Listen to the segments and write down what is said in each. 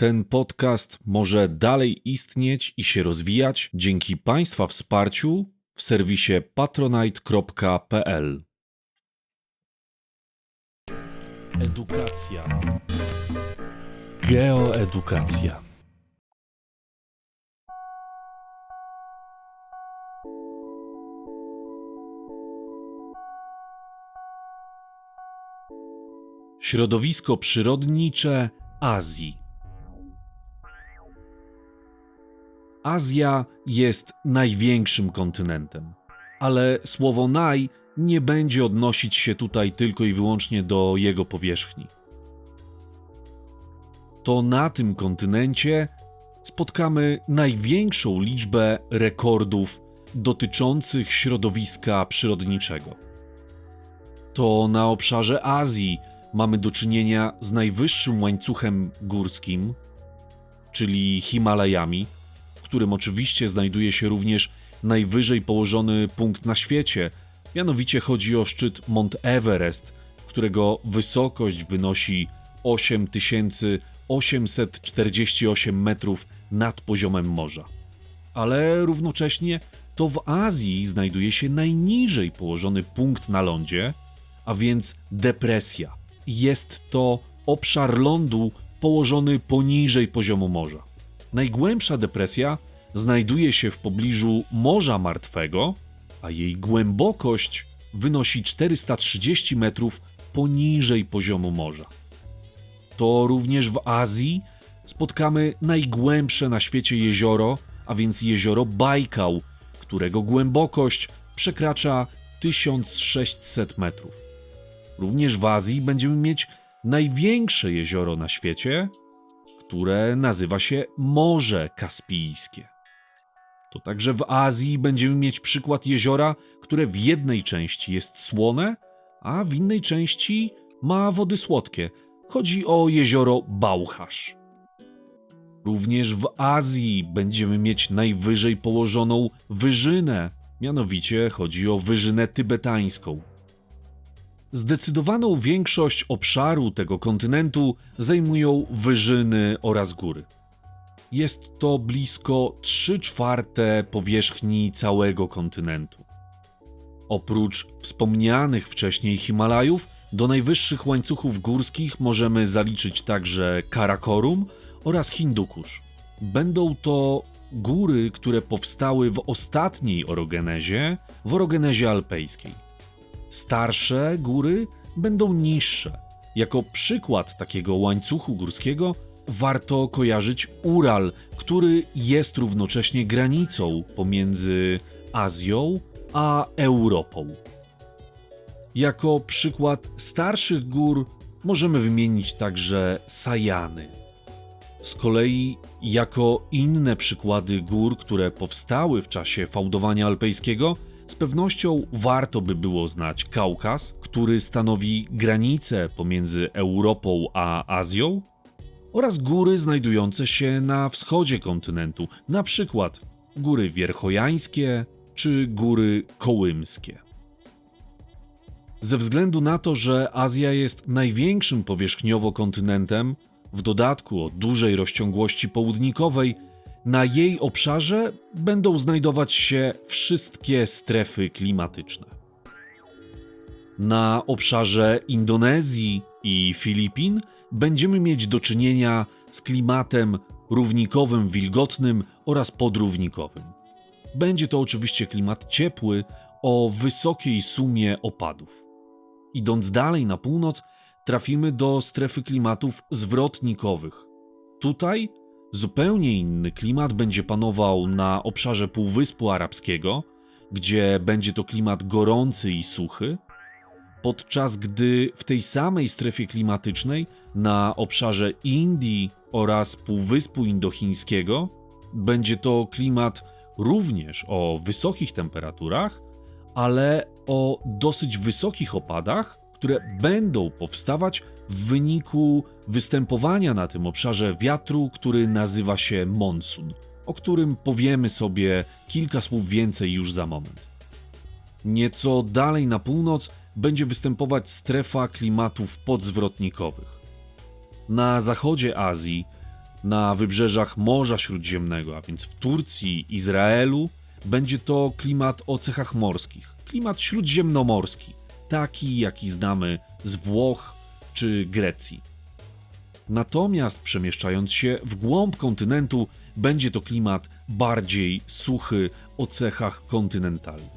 Ten podcast może dalej istnieć i się rozwijać dzięki Państwa wsparciu w serwisie patronite.pl. Edukacja. Geoedukacja. Środowisko przyrodnicze Azji. Azja jest największym kontynentem, ale słowo naj nie będzie odnosić się tutaj tylko i wyłącznie do jego powierzchni. To na tym kontynencie spotkamy największą liczbę rekordów dotyczących środowiska przyrodniczego. To na obszarze Azji mamy do czynienia z najwyższym łańcuchem górskim, czyli Himalajami, którym oczywiście znajduje się również najwyżej położony punkt na świecie. Mianowicie chodzi o szczyt Mount Everest, którego wysokość wynosi 8848 metrów nad poziomem morza. Ale równocześnie to w Azji znajduje się najniżej położony punkt na lądzie, a więc depresja. Jest to obszar lądu położony poniżej poziomu morza. Najgłębsza depresja znajduje się w pobliżu Morza Martwego, a jej głębokość wynosi 430 metrów poniżej poziomu morza. To również w Azji spotkamy najgłębsze na świecie jezioro, a więc jezioro Bajkał, którego głębokość przekracza 1600 metrów. Również w Azji będziemy mieć największe jezioro na świecie, które nazywa się Morze Kaspijskie. To także w Azji będziemy mieć przykład jeziora, które w jednej części jest słone, a w innej części ma wody słodkie. Chodzi o jezioro Bałchasz. Również w Azji będziemy mieć najwyżej położoną wyżynę, mianowicie chodzi o wyżynę tybetańską. Zdecydowaną większość obszaru tego kontynentu zajmują wyżyny oraz góry. Jest to blisko 3 czwarte powierzchni całego kontynentu. Oprócz wspomnianych wcześniej Himalajów, do najwyższych łańcuchów górskich możemy zaliczyć także Karakorum oraz Hindukusz. Będą to góry, które powstały w ostatniej orogenezie, w orogenezie alpejskiej. Starsze góry będą niższe. Jako przykład takiego łańcuchu górskiego warto kojarzyć Ural, który jest równocześnie granicą pomiędzy Azją a Europą. Jako przykład starszych gór możemy wymienić także Sajany. Z kolei, jako inne przykłady gór, które powstały w czasie fałdowania alpejskiego, z pewnością warto by było znać Kaukaz, który stanowi granicę pomiędzy Europą a Azją, oraz góry znajdujące się na wschodzie kontynentu, na przykład góry wierchojańskie czy góry kołymskie. Ze względu na to, że Azja jest największym powierzchniowo kontynentem, w dodatku o dużej rozciągłości południkowej, na jej obszarze będą znajdować się wszystkie strefy klimatyczne. Na obszarze Indonezji i Filipin będziemy mieć do czynienia z klimatem równikowym, wilgotnym oraz podrównikowym. Będzie to oczywiście klimat ciepły o wysokiej sumie opadów. Idąc dalej na północ, trafimy do strefy klimatów zwrotnikowych. Tutaj zupełnie inny klimat będzie panował na obszarze Półwyspu Arabskiego, gdzie będzie to klimat gorący i suchy, podczas gdy w tej samej strefie klimatycznej na obszarze Indii oraz Półwyspu Indochińskiego będzie to klimat również o wysokich temperaturach, ale o dosyć wysokich opadach, które będą powstawać w wyniku występowania na tym obszarze wiatru, który nazywa się monsun, o którym powiemy sobie kilka słów więcej już za moment. Nieco dalej na północ będzie występować strefa klimatów podzwrotnikowych. Na zachodzie Azji na wybrzeżach Morza Śródziemnego, a więc w Turcji, Izraelu, będzie to klimat o cechach morskich, klimat śródziemnomorski, taki jaki znamy z Włoch czy Grecji. Natomiast przemieszczając się w głąb kontynentu, będzie to klimat bardziej suchy o cechach kontynentalnych.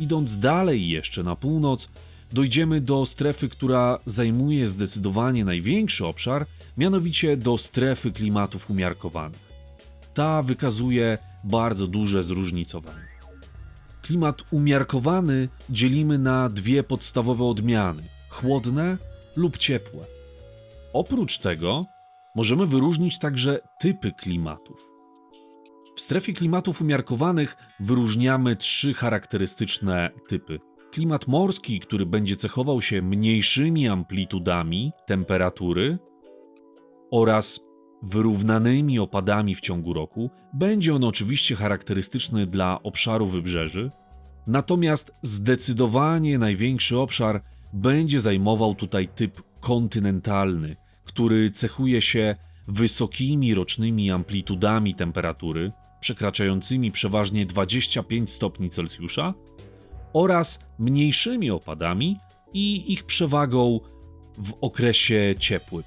Idąc dalej jeszcze na północ, dojdziemy do strefy, która zajmuje zdecydowanie największy obszar, mianowicie do strefy klimatów umiarkowanych. Ta wykazuje bardzo duże zróżnicowanie. Klimat umiarkowany dzielimy na dwie podstawowe odmiany: chłodne lub ciepłe. Oprócz tego możemy wyróżnić także typy klimatów. W strefie klimatów umiarkowanych wyróżniamy trzy charakterystyczne typy. Klimat morski, który będzie cechował się mniejszymi amplitudami temperatury oraz wyrównanymi opadami w ciągu roku. Będzie on oczywiście charakterystyczny dla obszaru wybrzeży, natomiast zdecydowanie największy obszar będzie zajmował tutaj typ kontynentalny, który cechuje się wysokimi rocznymi amplitudami temperatury, przekraczającymi przeważnie 25 stopni Celsjusza, oraz mniejszymi opadami i ich przewagą w okresie ciepłym.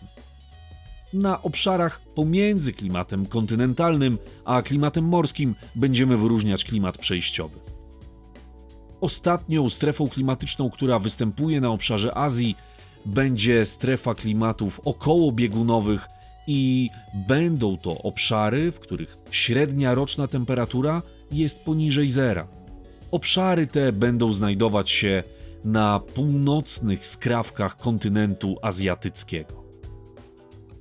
Na obszarach pomiędzy klimatem kontynentalnym a klimatem morskim będziemy wyróżniać klimat przejściowy. Ostatnią strefą klimatyczną, która występuje na obszarze Azji, będzie strefa klimatów okołobiegunowych i będą to obszary, w których średnia roczna temperatura jest poniżej zera. Obszary te będą znajdować się na północnych skrawkach kontynentu azjatyckiego.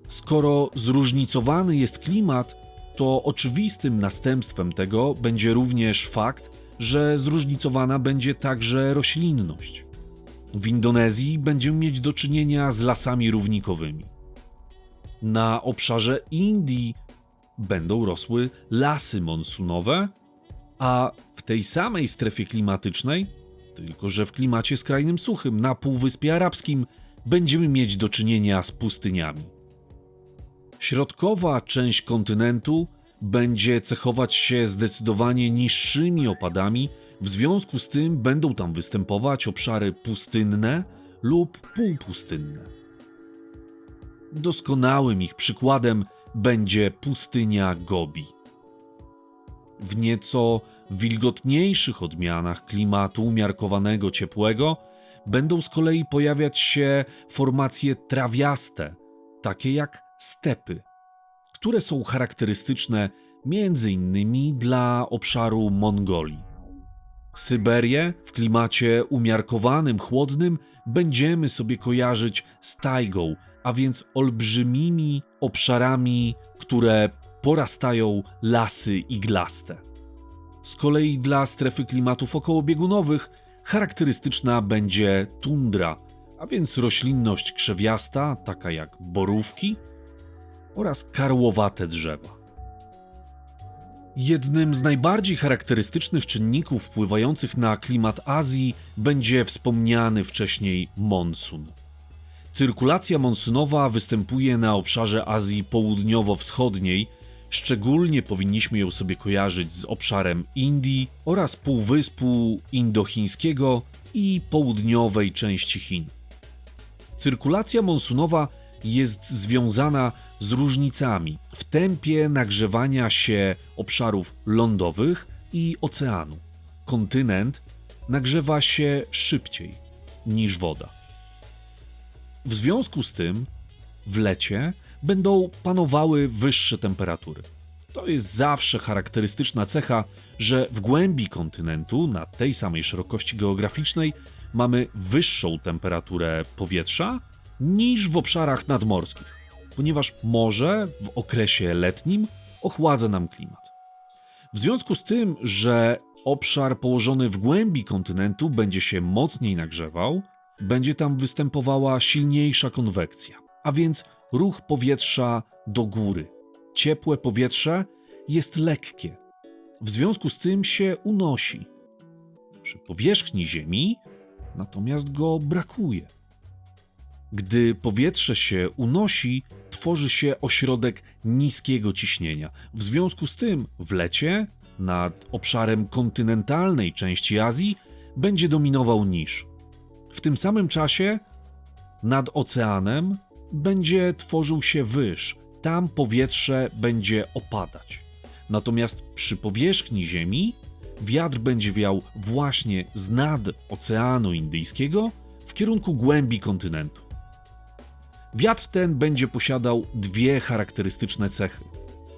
Skoro zróżnicowany jest klimat, to oczywistym następstwem tego będzie również fakt, że zróżnicowana będzie także roślinność. W Indonezji będziemy mieć do czynienia z lasami równikowymi. Na obszarze Indii będą rosły lasy monsunowe, a w tej samej strefie klimatycznej, tylko że w klimacie skrajnym suchym na Półwyspie Arabskim, będziemy mieć do czynienia z pustyniami. Środkowa część kontynentu będzie cechować się zdecydowanie niższymi opadami, w związku z tym będą tam występować obszary pustynne lub półpustynne. Doskonałym ich przykładem będzie pustynia Gobi. W nieco wilgotniejszych odmianach klimatu umiarkowanego ciepłego będą z kolei pojawiać się formacje trawiaste, takie jak stepy, które są charakterystyczne innymi dla obszaru Mongolii. Syberię w klimacie umiarkowanym, chłodnym będziemy sobie kojarzyć z tajgą, a więc olbrzymimi obszarami, które porastają lasy iglaste. Z kolei dla strefy klimatów okołobiegunowych charakterystyczna będzie tundra, a więc roślinność krzewiasta, taka jak borówki oraz karłowate drzewa. Jednym z najbardziej charakterystycznych czynników wpływających na klimat Azji będzie wspomniany wcześniej monsun. Cyrkulacja monsunowa występuje na obszarze Azji Południowo-Wschodniej, szczególnie powinniśmy ją sobie kojarzyć z obszarem Indii oraz Półwyspu Indochińskiego i południowej części Chin. Cyrkulacja monsunowa jest związana z różnicami w tempie nagrzewania się obszarów lądowych i oceanu. Kontynent nagrzewa się szybciej niż woda. W związku z tym w lecie będą panowały wyższe temperatury. To jest zawsze charakterystyczna cecha, że w głębi kontynentu, na tej samej szerokości geograficznej, mamy wyższą temperaturę powietrza niż w obszarach nadmorskich, ponieważ morze w okresie letnim ochładza nam klimat. W związku z tym, że obszar położony w głębi kontynentu będzie się mocniej nagrzewał, będzie tam występowała silniejsza konwekcja, a więc ruch powietrza do góry. Ciepłe powietrze jest lekkie, w związku z tym się unosi. Przy powierzchni Ziemi natomiast go brakuje. Gdy powietrze się unosi, tworzy się ośrodek niskiego ciśnienia. W związku z tym w lecie nad obszarem kontynentalnej części Azji będzie dominował niż. W tym samym czasie nad oceanem będzie tworzył się wyż. Tam powietrze będzie opadać. Natomiast przy powierzchni Ziemi wiatr będzie wiał właśnie z nad Oceanu Indyjskiego w kierunku głębi kontynentu. Wiatr ten będzie posiadał dwie charakterystyczne cechy.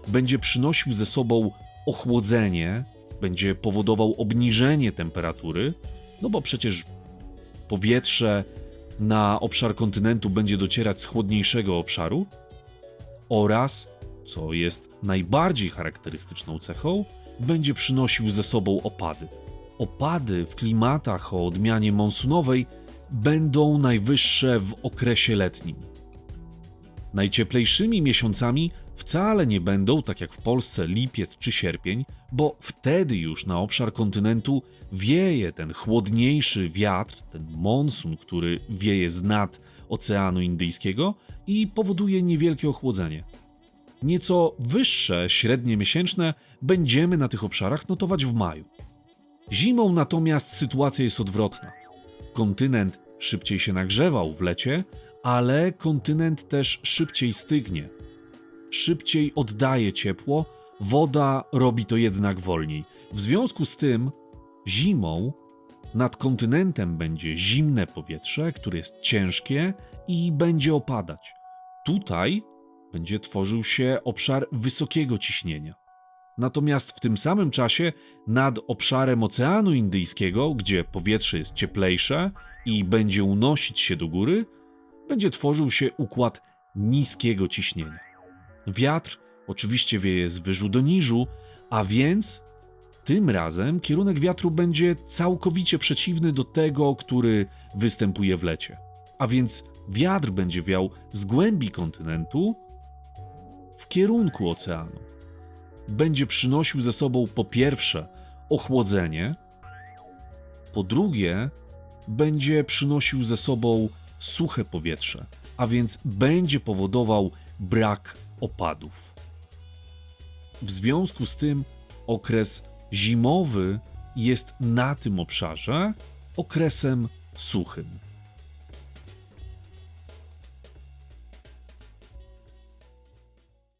Będzie przynosił ze sobą ochłodzenie, będzie powodował obniżenie temperatury, no bo przecież powietrze na obszar kontynentu będzie docierać z chłodniejszego obszaru oraz, co jest najbardziej charakterystyczną cechą, będzie przynosił ze sobą opady. Opady w klimatach o odmianie monsunowej będą najwyższe w okresie letnim. Najcieplejszymi miesiącami wcale nie będą, tak jak w Polsce, lipiec czy sierpień, bo wtedy już na obszar kontynentu wieje ten chłodniejszy wiatr, ten monsun, który wieje z nad Oceanu Indyjskiego i powoduje niewielkie ochłodzenie. Nieco wyższe średnie miesięczne będziemy na tych obszarach notować w maju. Zimą natomiast sytuacja jest odwrotna. Kontynent szybciej się nagrzewał w lecie, ale kontynent też szybciej stygnie. Szybciej oddaje ciepło, woda robi to jednak wolniej. W związku z tym zimą nad kontynentem będzie zimne powietrze, które jest ciężkie i będzie opadać. Tutaj będzie tworzył się obszar wysokiego ciśnienia. Natomiast w tym samym czasie nad obszarem Oceanu Indyjskiego, gdzie powietrze jest cieplejsze i będzie unosić się do góry, będzie tworzył się układ niskiego ciśnienia. Wiatr oczywiście wieje z wyżu do niżu, a więc tym razem kierunek wiatru będzie całkowicie przeciwny do tego, który występuje w lecie. A więc wiatr będzie wiał z głębi kontynentu w kierunku oceanu. Będzie przynosił ze sobą po pierwsze ochłodzenie, po drugie będzie przynosił ze sobą suche powietrze, a więc będzie powodował brak opadów. W związku z tym okres zimowy jest na tym obszarze okresem suchym.